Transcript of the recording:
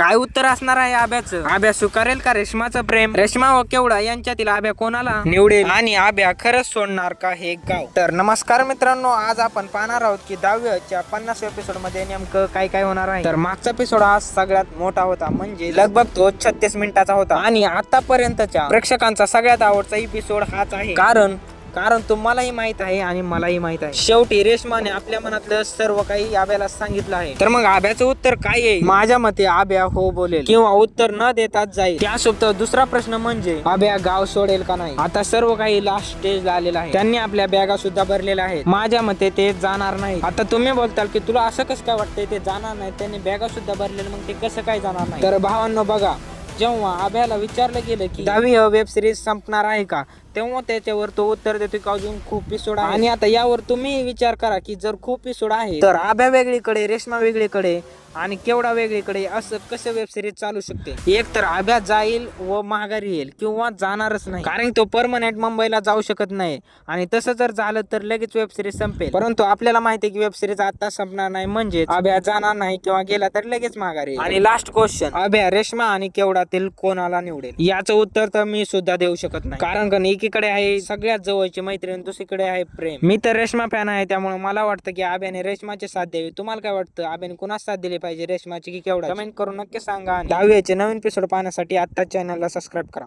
काय उत्तर असणार आहे आब्याचं? आब्या स्वीकारेल का रेशमाचं प्रेम? रेशमा व हो केवडा यांच्यातील आब्या कोणाला निवडेल? आणि आब्या खरंच सोडणार का हे गाव? तर नमस्कार मित्रांनो आज आपण पाहणार आहोत की दहाव्याच्या पन्नास एपिसोडमध्ये नेमकं काय काय होणार आहे. तर मागचा एपिसोड हा सगळ्यात मोठा होता म्हणजे लगभग तो छत्तीस मिनिटाचा होता. आणि आतापर्यंतच्या प्रेक्षकांचा सगळ्यात आवडता एपिसोड हाच आहे. कारण कारण तुम्हालाही माहीत आहे आणि मलाही माहीत आहे. शेवटी रेशमाने आपल्या मनातलं सर्व काही आब्याला सांगितलं आहे. तर मग आब्याचं उत्तर काय आहे? माझ्या मते आब्या हो बोलेल. किंवा उत्तर न देताच जाईल. त्यासोबत दुसरा प्रश्न म्हणजे आब्या गाव सोडेल का नाही? आता सर्व काही लास्ट स्टेजला आलेला आहे. त्यांनी आपल्या बॅगा सुद्धा भरलेल्या आहेत. माझ्या मते ते जाणार नाही. आता तुम्ही बोलताल की तुला असं कसं काय वाटतंय ते जाणार नाही? त्यांनी बॅगा सुद्धा भरलेलं मग ते कसं काय जाणार नाही? तर भावांनो बघा जेव्हा आभ्याला विचारलं गेलं की दहावी वेब सिरीज संपणार आहे का? तेव्हा त्याच्यावर तो उत्तर देतो की अजून खूप एपिसोड आहे आणि आता यावर तुम्ही विचार करा की जर खूप एपिसोड आहे तर आभ्या वेगळीकडे रेशमा वेगळीकडे आणि केवढा वेगळीकडे असं कसं वेब सिरीज चालू शकते? एक तर आभ्या जाईल व माघारी येईल किंवा जाणारच नाही. कारण तो परमनंट मुंबईला जाऊ शकत नाही आणि तसं जर झालं तर लगेच वेब सिरीज संपेल. परंतु आपल्याला माहिती आहे की वेब सिरीज आता संपणार नाही म्हणजे आभ्या जाणार नाही किंवा गेला तर लगेच माघारी येईल. आणि लास्ट क्वेश्चन आभ्या रेशमा आणि केवढातील कोणाला निवडेल? याचं उत्तर तर मी सुद्धा देऊ शकत नाही. कारण का एकीकडे आहे सगळ्यात जवळची मैत्रीण दुसरीकडे आहे प्रेम. मी तर रेशमा फॅन आहे त्यामुळे मला वाटतं की आब्याने रेशमाचे साथ द्यावी. तुम्हाला काय वाटतं? आब्याने कुणाच साथ दिली पाहिजे रेशमाची की केवढा कमेंट करून नक्की सांगा आणि दहावीचे नवीन एपिसोड पाहण्यासाठी आता चॅनलला सबस्क्राईब करा.